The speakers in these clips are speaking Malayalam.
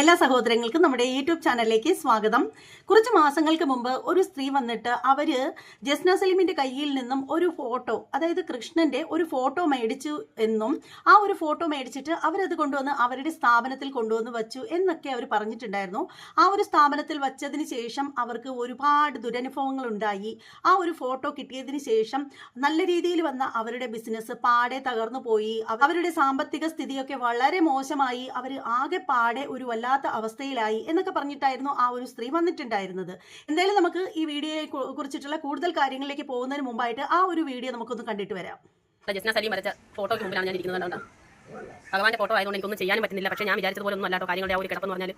എല്ലാ സഹോദരങ്ങൾക്കും നമ്മുടെ യൂട്യൂബ് ചാനലിലേക്ക് സ്വാഗതം. കുറച്ച് മാസങ്ങൾക്ക് മുമ്പ് ഒരു സ്ത്രീ വന്നിട്ട് അവർ ജസ്ന സലീമിന്റെ കയ്യിൽ നിന്നും ഒരു ഫോട്ടോ അതായത് കൃഷ്ണന്റെ ഒരു ഫോട്ടോ മേടിച്ചു എന്നും ആ ഒരു ഫോട്ടോ മേടിച്ചിട്ട് അവരത് കൊണ്ടുവന്ന് അവരുടെ സ്ഥാപനത്തിൽ കൊണ്ടുവന്ന് വച്ചു എന്നൊക്കെ അവർ പറഞ്ഞിട്ടുണ്ടായിരുന്നു. ആ ഒരു സ്ഥാപനത്തിൽ വച്ചതിന് ശേഷം അവർക്ക് ഒരുപാട് ദുരനുഭവങ്ങൾ ഉണ്ടായി ആ ഒരു ഫോട്ടോ കിട്ടിയതിന് ശേഷം നല്ല രീതിയിൽ വന്ന അവരുടെ ബിസിനസ് പാടെ തകർന്നു പോയി അവരുടെ സാമ്പത്തിക സ്ഥിതിയൊക്കെ വളരെ മോശമായി. അവർ ആകെ പാടെ ഒരു വല്ലാത്ത അവസ്ഥയിലായി എന്നൊക്കെ പറഞ്ഞിട്ടായിരുന്നു ആ ഒരു സ്ത്രീ വന്നിട്ടുണ്ടായിരുന്നത്. എന്തായാലും നമുക്ക് ഈ വീഡിയോയെ കുറിച്ചിട്ടുള്ള കൂടുതൽ കാര്യങ്ങളിലേക്ക് പോകുന്നതിന് മുമ്പായിട്ട് ആ ഒരു വീഡിയോ നമുക്കൊന്ന് കണ്ടിട്ട് വരാം. ജസ്ന സലീം വരച്ച ഫോട്ടോയ്ക്ക് മുമ്പിലാണ് ഞാൻ ഇരിക്കുന്നത് ഭഗവാന്റെ ഫോട്ടോ ആയതുകൊണ്ട് എനിക്കൊന്നും ചെയ്യാനും പറ്റുന്നില്ല. പക്ഷേ ഞാൻ വിചാരിച്ചതുപോലെ ഒന്നും അല്ലാട്ടോ കാര്യങ്ങളുടെ ആ ഒരു കിടപ്പെന്ന് പറഞ്ഞാൽ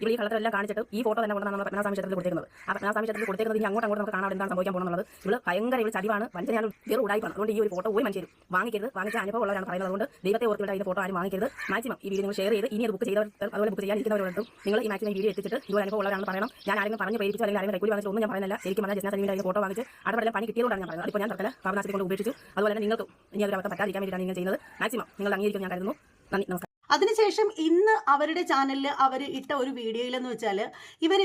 ഇവിടെ ഈ കളറെല്ലാം കാണിച്ചിട്ട് ഈ ഫോട്ടോ തന്നെ കൊണ്ടാണ് നമ്മൾ പത്മനാഭ ക്ഷേത്രത്തിൽ കൊടുത്തേക്കുന്നത് ആ പത്മനാഭ ക്ഷേത്രത്തിൽ കൊടുത്തേക്കുന്നത് ഇനി അങ്ങോട്ട് അങ്ങോട്ട് നമുക്ക് കാണാൻ എന്താണ് സംഭവിക്കാൻ പോകുന്നത്? ഇവൾ ഭയങ്കര ഇവൾ ചതിവാണ്. വഞ്ചനയാണ് വേറെ ഉടായിപ്പാണ്. അതുകൊണ്ട് ഈ ഒരു ഫോട്ടോ ഒരു മനുഷ്യരും വാങ്ങിക്കരുത്. വാങ്ങിച്ച അനുഭവം ഉള്ളതാണ് പറയുന്നത്. അതുകൊണ്ട് ദൈവത്തെ ഓർത്തിട്ട് ഈ ഫോട്ടോ ആരും വാങ്ങിക്കരുത്. മാക്സിമം ഈ വീഡിയോ നിങ്ങൾ ഷെയർ ചെയ്ത് ഇനി അത് ബുക്ക് ചെയ്തവർ അതുപോലെ ബുക്ക് ചെയ്യാൻ ചെയ്യാനിരിക്കുന്നവരോടും നിങ്ങൾ ഈ മാക്സിമം വീഡിയോ എത്തിച്ചിട്ട് ഇതുപോലെ അനുഭവം ഉള്ളവരാണ് പറയണം. ഞാൻ ആരെങ്കിലും പറഞ്ഞു പ്രേരിപ്പിച്ചു അല്ലെങ്കിൽ ആരെങ്കിലും കൈക്കൂലി വാങ്ങിച്ചു ഒന്നും ഞാൻ പറയുന്നില്ല. ശരിക്കും പറഞ്ഞാൽ ജസ്ന സലീമിന്റെ ഫോട്ടോ വാങ്ങിച്ച് അവിടെ പണി കിട്ടിയതുകൊണ്ടാണ് ഞാൻ പറയുന്നത്. ഇപ്പോൾ ഞാൻ തർക്കല പാവനാശത്തിൽ കൊണ്ട് ഉപേക്ഷിച്ചു. അതുപോലെ തന്നെ നിങ്ങൾക്ക് ഇനി അതൊരു അവസ്ഥ പറ്റാതിരിക്കാൻ വേണ്ടിയിട്ടാണ് നിങ്ങൾ ചെയ്യുന്നത്. മാക്സിമം നിങ്ങൾ അംഗീകരിക്കും ഞാൻ കരുതുന്നു. നന്ദി. നമസ്കാരം. അതിനുശേഷം ഇന്ന് അവരുടെ ചാനലിൽ അവർ ഇട്ട ഒരു വീഡിയോയിലെന്ന് വെച്ചാൽ ഇവർ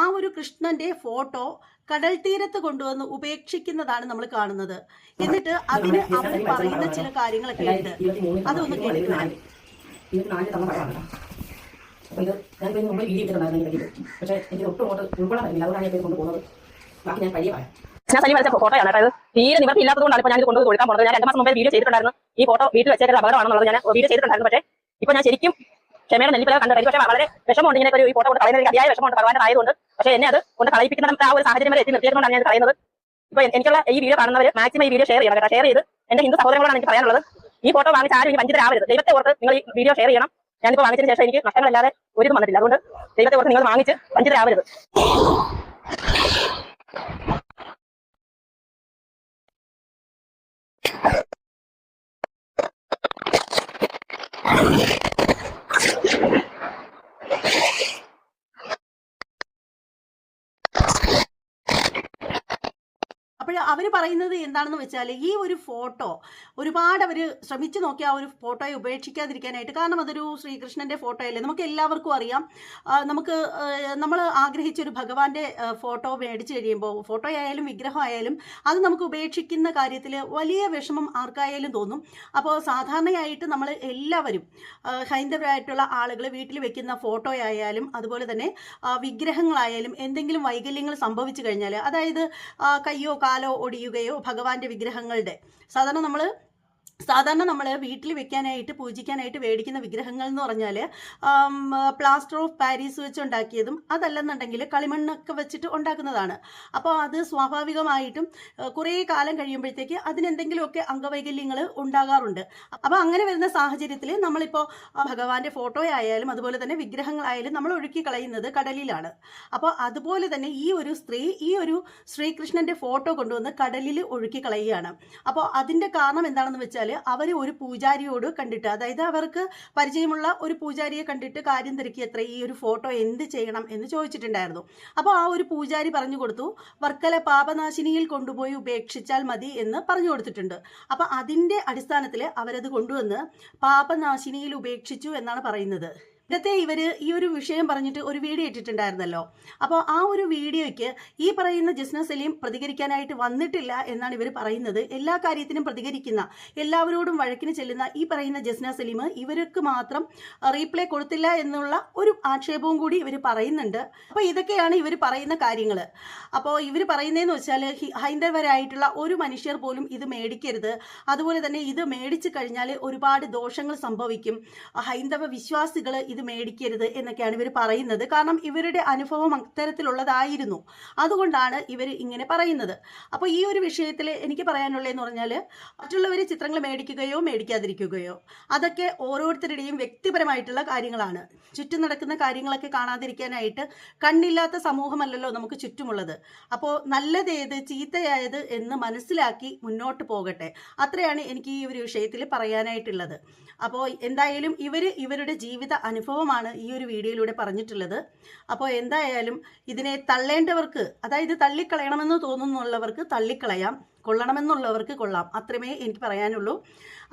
ആ ഒരു കൃഷ്ണന്റെ ഫോട്ടോ കടൽ തീരത്ത് കൊണ്ടുവന്ന് ഉപേക്ഷിക്കുന്നതാണ് നമ്മൾ കാണുന്നത്. എന്നിട്ട് അതിന് അവർ പറയുന്ന ചില കാര്യങ്ങളൊക്കെ ഉണ്ട്. അതൊന്ന് ഇത് ഞാൻ ഇതിന് മുമ്പ് വീഡിയോ ഇട്ടിട്ടുണ്ടായിരുന്നു പക്ഷേ എനിക്ക് ഒട്ടും അങ്ങോട്ട് ഉൾക്കൊള്ളാൻ പറ്റില്ല. അതുകൊണ്ടാണ് ഞാൻ ഇത് കൊണ്ടുപോകുന്നത്. ബാക്കി ഞാൻ കഴിയ പറയാം. ഞാൻ വരച്ച ഫോട്ടോയാണ്. അതായത് തീരെ നിവർത്തി ഇല്ലാത്തതുകൊണ്ടാണ് ഇപ്പോൾ ഞാൻ ഇത് കൊണ്ടുപോയി കൊടുക്കാൻ പോകുന്നത്. ഞാൻ രണ്ട് മാസം മുമ്പേ വീഡിയോ ചെയ്തിട്ടുണ്ടായിരുന്നു. ഈ ഫോട്ടോ വീട്ടിൽ വെച്ചേക്കുന്ന അപകടമാണെന്നുള്ളത് ഞാൻ വീഡിയോ ചെയ്തിട്ടുണ്ടായിരുന്നു. പക്ഷേ ഇപ്പോൾ ഞാൻ ശരിക്കും ക്ഷമയുടെ നെല്ലിപ്പല കണ്ടായിരുന്നു പക്ഷേ വളരെ വിഷമമുണ്ട്. ഇങ്ങനെ ഒരു ഫോട്ടോ കൊണ്ട് കളയുന്നത് അതിയായ വിഷമമുണ്ട്. ഭഗവാന്റെ ആയതുകൊണ്ട് പക്ഷേ എന്നെ അത് കൊണ്ട് കളയിപ്പിക്കുന്ന ആ ഒരു സാഹചര്യം വരെ എത്തി നിർത്തിയതുകൊണ്ടാണ് ഞാൻ കളയുന്നത് ഇപ്പൊ എനിക്കുള്ള ഈ വീഡിയോ കാണുന്നവർ മാക്സിമം ഈ വീഡിയോ ഷെയർ ചെയ്യണം ഷെയർ ചെയ്ത് എന്റെ ഹിന്ദു സഹോദരങ്ങളാണ് എനിക്ക് പറയാനുള്ളത്. ഈ ഫോട്ടോ വാങ്ങിച്ച ആരും ഇനി വഞ്ചിതരാവരുത്. ദൈവത്തെ ഓർത്ത് നിങ്ങൾ ഈ വീഡിയോ ഷെയർ ചെയ്യണം. ഞാനിപ്പോൾ വാങ്ങിച്ചതിന് ശേഷം എനിക്ക് നഷ്ടങ്ങളില്ലാതെ ഒരു വന്നിട്ടില്ല. അതുകൊണ്ട് ദൈവത്തെ ഓർത്ത് നിങ്ങൾ വാങ്ങിച്ച് വഞ്ചിതരാവരുത് അപ്പോൾ അവർ പറയുന്നത് എന്താണെന്ന് വെച്ചാൽ ഈ ഒരു ഫോട്ടോ ഒരുപാട് അവർ ശ്രമിച്ചു നോക്കി ആ ഒരു ഫോട്ടോയെ ഉപേക്ഷിക്കാതിരിക്കാനായിട്ട്. കാരണം അതൊരു ശ്രീകൃഷ്ണന്റെ ഫോട്ടോ അല്ലേ നമുക്ക് എല്ലാവർക്കും അറിയാം. നമുക്ക് നമ്മൾ ആഗ്രഹിച്ച ഒരു ഭഗവാന്റെ ഫോട്ടോ മേടിച്ചു കഴിയുമ്പോൾ ഫോട്ടോ ആയാലും വിഗ്രഹം ആയാലും അത് നമുക്ക് ഉപേക്ഷിക്കുന്ന കാര്യത്തിൽ വലിയ വിഷമം ആർക്കായാലും തോന്നും. അപ്പോൾ സാധാരണയായിട്ട് നമ്മൾ എല്ലാവരും ഹൈന്ദവരായിട്ടുള്ള ആളുകൾ വീട്ടിൽ വെക്കുന്ന ഫോട്ടോ ആയാലും അതുപോലെ തന്നെ വിഗ്രഹങ്ങളായാലും എന്തെങ്കിലും വൈകല്യങ്ങൾ സംഭവിച്ചു കഴിഞ്ഞാൽ അതായത് കയ്യോ കാലോ ഒടിയുകയോ ഭഗവാന്റെ വിഗ്രഹങ്ങളുടെ സാധാരണ നമ്മൾ സാധാരണ നമ്മൾ വീട്ടിൽ വെക്കാനായിട്ട് പൂജിക്കാനായിട്ട് മേടിക്കുന്ന വിഗ്രഹങ്ങൾ എന്ന് പറഞ്ഞാൽ പ്ലാസ്റ്റർ ഓഫ് പാരീസ് വെച്ച് ഉണ്ടാക്കിയതും അതല്ലെന്നുണ്ടെങ്കിൽ കളിമണ്ണൊക്കെ വെച്ചിട്ട് ഉണ്ടാക്കുന്നതാണ്. അപ്പോൾ അത് സ്വാഭാവികമായിട്ടും കുറേ കാലം കഴിയുമ്പോഴത്തേക്ക് അതിനെന്തെങ്കിലുമൊക്കെ അംഗവൈകല്യങ്ങൾ ഉണ്ടാകാറുണ്ട്. അപ്പോൾ അങ്ങനെ വരുന്ന സാഹചര്യത്തിൽ നമ്മളിപ്പോൾ ഭഗവാന്റെ ഫോട്ടോ ആയാലും അതുപോലെ തന്നെ വിഗ്രഹങ്ങളായാലും നമ്മൾ ഒഴുക്കി കളയുന്നത് കടലിലാണ്. അപ്പോൾ അതുപോലെ തന്നെ ഈ ഒരു സ്ത്രീ ഈ ഒരു ശ്രീകൃഷ്ണന്റെ ഫോട്ടോ കൊണ്ടുവന്ന് കടലിൽ ഒഴുക്കി കളയുകയാണ്. അപ്പോൾ അതിന്റെ കാരണം എന്താണെന്ന് വെച്ചാൽ അവർ ഒരു പൂജാരിയോട് കണ്ടിട്ട് അതായത് അവർക്ക് പരിചയമുള്ള ഒരു പൂജാരിയെ കണ്ടിട്ട് കാര്യം തിരക്കി എത്ര ഈ ഒരു ഫോട്ടോ എന്ത് ചെയ്യണം എന്ന് ചോദിച്ചിട്ടുണ്ടായിരുന്നു. അപ്പോൾ ആ ഒരു പൂജാരി പറഞ്ഞു കൊടുത്തു വർക്കല പാപനാശിനിയിൽ കൊണ്ടുപോയി ഉപേക്ഷിച്ചാൽ മതി എന്ന് പറഞ്ഞു കൊടുത്തിട്ടുണ്ട്. അപ്പോൾ അതിന്റെ അടിസ്ഥാനത്തിൽ അവരത് കൊണ്ടുവന്ന് പാപനാശിനിയിൽ ഉപേക്ഷിച്ചു എന്നാണ് പറയുന്നത്. ഇന്നത്തെ ഇവർ ഈ ഒരു വിഷയം പറഞ്ഞിട്ട് ഒരു വീഡിയോ ഇട്ടിട്ടുണ്ടായിരുന്നല്ലോ. അപ്പോൾ ആ ഒരു വീഡിയോയ്ക്ക് ഈ പറയുന്ന ജസ്ന സലീം പ്രതികരിക്കാനായിട്ട് വന്നിട്ടില്ല എന്നാണ് ഇവർ പറയുന്നത്. എല്ലാ കാര്യത്തിനും പ്രതികരിക്കുന്ന എല്ലാവരോടും വഴക്കിന് ചെല്ലുന്ന ഈ പറയുന്ന ജസ്ന സലീം ഇവർക്ക് മാത്രം റീപ്ലേ കൊടുത്തില്ല എന്നുള്ള ഒരു ആക്ഷേപവും കൂടി ഇവർ പറയുന്നുണ്ട്. അപ്പോൾ ഇതൊക്കെയാണ് ഇവർ പറയുന്ന കാര്യങ്ങൾ അപ്പോൾ ഇവർ പറയുന്നതെന്ന് വെച്ചാൽ ഹൈന്ദവരായിട്ടുള്ള ഒരു മനുഷ്യർ പോലും ഇത് മേടിക്കരുത്. അതുപോലെ തന്നെ ഇത് മേടിച്ചു കഴിഞ്ഞാൽ ഒരുപാട് ദോഷങ്ങൾ സംഭവിക്കും. ഹൈന്ദവ വിശ്വാസികൾ ഇത് മേടിക്കരുത് എന്നൊക്കെയാണ് ഇവർ പറയുന്നത്. കാരണം ഇവരുടെ അനുഭവം അത്തരത്തിലുള്ളതായിരുന്നു. അതുകൊണ്ടാണ് ഇവർ ഇങ്ങനെ പറയുന്നത്. അപ്പോൾ ഈ ഒരു വിഷയത്തിൽ എനിക്ക് പറയാനുള്ളതെന്ന് പറഞ്ഞാൽ മറ്റുള്ളവർ ചിത്രങ്ങൾ മേടിക്കുകയോ മേടിക്കാതിരിക്കുകയോ അതൊക്കെ ഓരോരുത്തരുടെയും വ്യക്തിപരമായിട്ടുള്ള കാര്യങ്ങളാണ്. ചുറ്റും നടക്കുന്ന കാര്യങ്ങളൊക്കെ കാണാതിരിക്കാനായിട്ട് കണ്ണില്ലാത്ത സമൂഹമല്ലല്ലോ നമുക്ക് ചുറ്റുമുള്ളത്. അപ്പോൾ നല്ലതേത് ചീത്തയായത് എന്ന് മനസ്സിലാക്കി മുന്നോട്ട് പോകട്ടെ. അത്രയാണ് എനിക്ക് ഈ ഒരു വിഷയത്തിൽ പറയാനായിട്ടുള്ളത്. അപ്പോൾ എന്തായാലും ഇവർ ഇവരുടെ ജീവിത അനുഭവം അനുഭവമാണ് ഈ ഒരു വീഡിയോയിലൂടെ പറഞ്ഞിട്ടുള്ളത്. അപ്പോൾ എന്തായാലും ഇതിനെ തള്ളേണ്ടവർക്ക് അതായത് തള്ളിക്കളയണമെന്ന് തോന്നുന്നുള്ളവർക്ക് തള്ളിക്കളയാം കൊള്ളണമെന്നുള്ളവർക്ക് കൊള്ളാം. അത്രമേ എനിക്ക് പറയാനുള്ളൂ.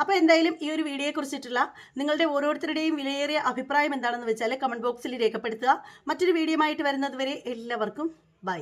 അപ്പോൾ എന്തായാലും ഈ ഒരു വീഡിയോയെക്കുറിച്ചിട്ടുള്ള നിങ്ങളുടെ ഓരോരുത്തരുടെയും വിലയേറിയ അഭിപ്രായം എന്താണെന്ന് വെച്ചാൽ കമന്റ് ബോക്സിൽ രേഖപ്പെടുത്തുക. മറ്റൊരു വീഡിയോ ആയിട്ട് വരുന്നതുവരെ എല്ലാവർക്കും ബൈ